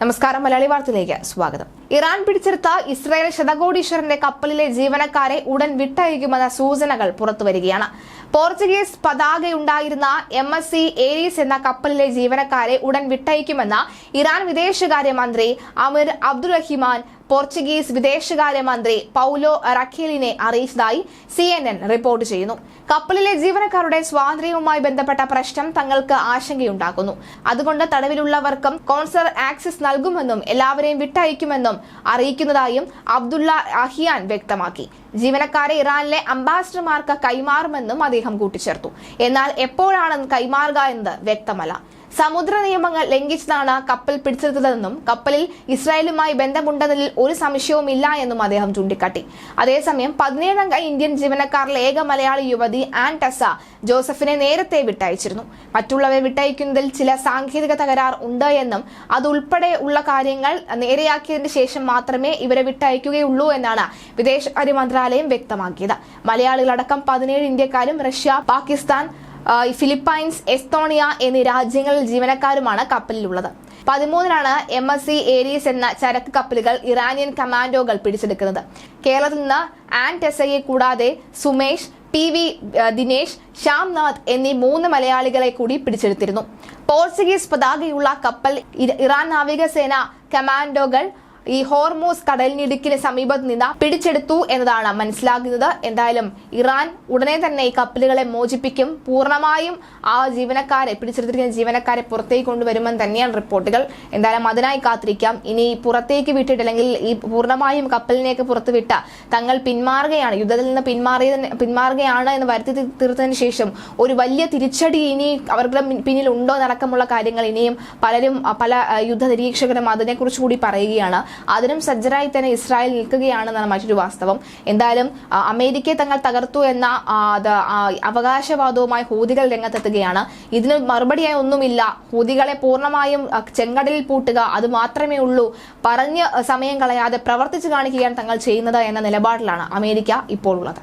നമസ്കാരം മലയാളി വാർത്തയിലേക്ക് സ്വാഗതം. ഇറാൻ പിടിച്ചെടുത്ത ഇസ്രായേൽ ശതകോടീശ്വരന്റെ കപ്പലിലെ ജീവനക്കാരെ ഉടൻ വിട്ടയക്കുമെന്ന സൂചനകൾ പുറത്തുവരികയാണ്. പോർച്ചുഗീസ് പതാകയുണ്ടായിരുന്ന എം എസ് സി ഏരീസ് എന്ന കപ്പലിലെ ജീവനക്കാരെ ഉടൻ വിട്ടയക്കുമെന്ന് ഇറാൻ വിദേശകാര്യമന്ത്രി അമിർ അബ്ദുറഹിമാൻ പോർച്ചുഗീസ് വിദേശകാര്യമന്ത്രി പൌലോ റഖേലിനെ അറിയിച്ചതായി സി റിപ്പോർട്ട് ചെയ്യുന്നു. കപ്പലിലെ ജീവനക്കാരുടെ സ്വാതന്ത്ര്യവുമായി ബന്ധപ്പെട്ട പ്രശ്നം തങ്ങൾക്ക് ആശങ്കയുണ്ടാക്കുന്നു. അതുകൊണ്ട് തടവിലുള്ളവർക്കും കോൺസർ ആക്സസ് നൽകുമെന്നും എല്ലാവരെയും വിട്ടയക്കുമെന്നും അറിയിക്കുന്നതായും അബ്ദുള്ള അഹിയാൻ വ്യക്തമാക്കി. ജീവനക്കാരെ ഇറാനിലെ അംബാസിഡർമാർക്ക് കൈമാറുമെന്നും അദ്ദേഹം കൂട്ടിച്ചേർത്തു. എന്നാൽ എപ്പോഴാണ് കൈമാറുക എന്നത് വ്യക്തമല്ല. സമുദ്ര നിയമങ്ങൾ ലംഘിച്ചതാണ് കപ്പൽ പിടിച്ചെടുത്തതെന്നും കപ്പലിൽ ഇസ്രായേലുമായി ബന്ധമുണ്ടെന്നതിൽ ഒരു സംശയവുമില്ല എന്നും അദ്ദേഹം ചൂണ്ടിക്കാട്ടി. അതേസമയം പതിനേഴംഗ ഇന്ത്യൻ ജീവനക്കാരിലെ ഏക മലയാളി യുവതി ആൻ ജോസഫിനെ നേരത്തെ വിട്ടയച്ചിരുന്നു. മറ്റുള്ളവരെ വിട്ടയക്കുന്നതിൽ ചില സാങ്കേതിക തകരാർ ഉണ്ട് എന്നും അതുൾപ്പെടെ ഉള്ള കാര്യങ്ങൾ നേരെയാക്കിയതിന് ശേഷം മാത്രമേ ഇവരെ വിട്ടയക്കുകയുള്ളൂ എന്നാണ് വിദേശകാര്യ മന്ത്രാലയം വ്യക്തമാക്കിയത്. മലയാളികളടക്കം പതിനേഴ് ഇന്ത്യക്കാരും റഷ്യ പാകിസ്ഥാൻ ഫിലിപ്പൈൻസ് എസ്തോണിയ എന്നീ രാജ്യങ്ങളിൽ ജീവനക്കാരുമാണ് കപ്പലിലുള്ളത്. പതിമൂന്നിനാണ് എം എസ് സി ഏരീസ് എന്ന ചരക്ക് കപ്പലുകൾ ഇറാനിയൻ കമാൻഡോകൾ പിടിച്ചെടുക്കുന്നത്. കേരളത്തിൽ നിന്ന് ആൻ ടെസയെ കൂടാതെ സുമേഷ് പി വി ദിനേശ് ശ്യാംനാഥ് എന്നീ മൂന്ന് മലയാളികളെ കൂടി പിടിച്ചെടുത്തിരുന്നു. പോർച്ചുഗീസ് പതാകയുള്ള കപ്പൽ ഇറാൻ നാവികസേന കമാൻഡോകൾ ഈ ഹോർമോസ് കടലിനിടുക്കിന് സമീപത്ത് നിന്ന് പിടിച്ചെടുത്തു എന്നതാണ് മനസ്സിലാകുന്നത്. എന്തായാലും ഇറാൻ ഉടനെ തന്നെ ഈ കപ്പലുകളെ മോചിപ്പിക്കും. പൂർണമായും ആ ജീവനക്കാരെ പിടിച്ചെടുത്തിരിക്കുന്ന ജീവനക്കാരെ പുറത്തേക്ക് കൊണ്ടുവരുമെന്ന് തന്നെയാണ് റിപ്പോർട്ടുകൾ. എന്തായാലും അതിനായി കാത്തിരിക്കാം. ഇനി പുറത്തേക്ക് വിട്ടിട്ട് അല്ലെങ്കിൽ ഈ പൂർണമായും കപ്പലിനെയൊക്കെ പുറത്തുവിട്ട തങ്ങൾ പിന്മാറുകയാണ്. യുദ്ധത്തിൽ നിന്ന് പിന്മാറിയ പിന്മാറുകയാണ് എന്ന് വരുത്തി തീർത്തതിന് ശേഷം ഒരു വലിയ തിരിച്ചടി ഇനി അവരുടെ പിന്നിൽ ഉണ്ടോ എന്നടക്കമുള്ള കാര്യങ്ങൾ ഇനിയും പലരും പല യുദ്ധ നിരീക്ഷകരും അതിനെക്കുറിച്ച് കൂടി പറയുകയാണ്. അതിനും സജ്ജരായി തന്നെ ഇസ്രായേൽ നിൽക്കുകയാണെന്നാണ് മറ്റൊരു വാസ്തവം. എന്തായാലും അമേരിക്കയെ തങ്ങൾ തകർത്തു എന്ന അവകാശവാദവുമായി ഹൂതികൾ രംഗത്തെത്തുകയാണ്. ഇതിന് മറുപടിയായി ഒന്നുമില്ല. ഹൂതികളെ പൂർണമായും ചെങ്കടലിൽ പൂട്ടുക അത് മാത്രമേ ഉള്ളൂ. പറഞ്ഞ് സമയം കളയാതെ പ്രവർത്തിച്ചു കാണിക്കുകയാണ് തങ്ങൾ ചെയ്യുന്നത് എന്ന നിലപാടിലാണ് അമേരിക്ക ഇപ്പോൾ ഉള്ളത്.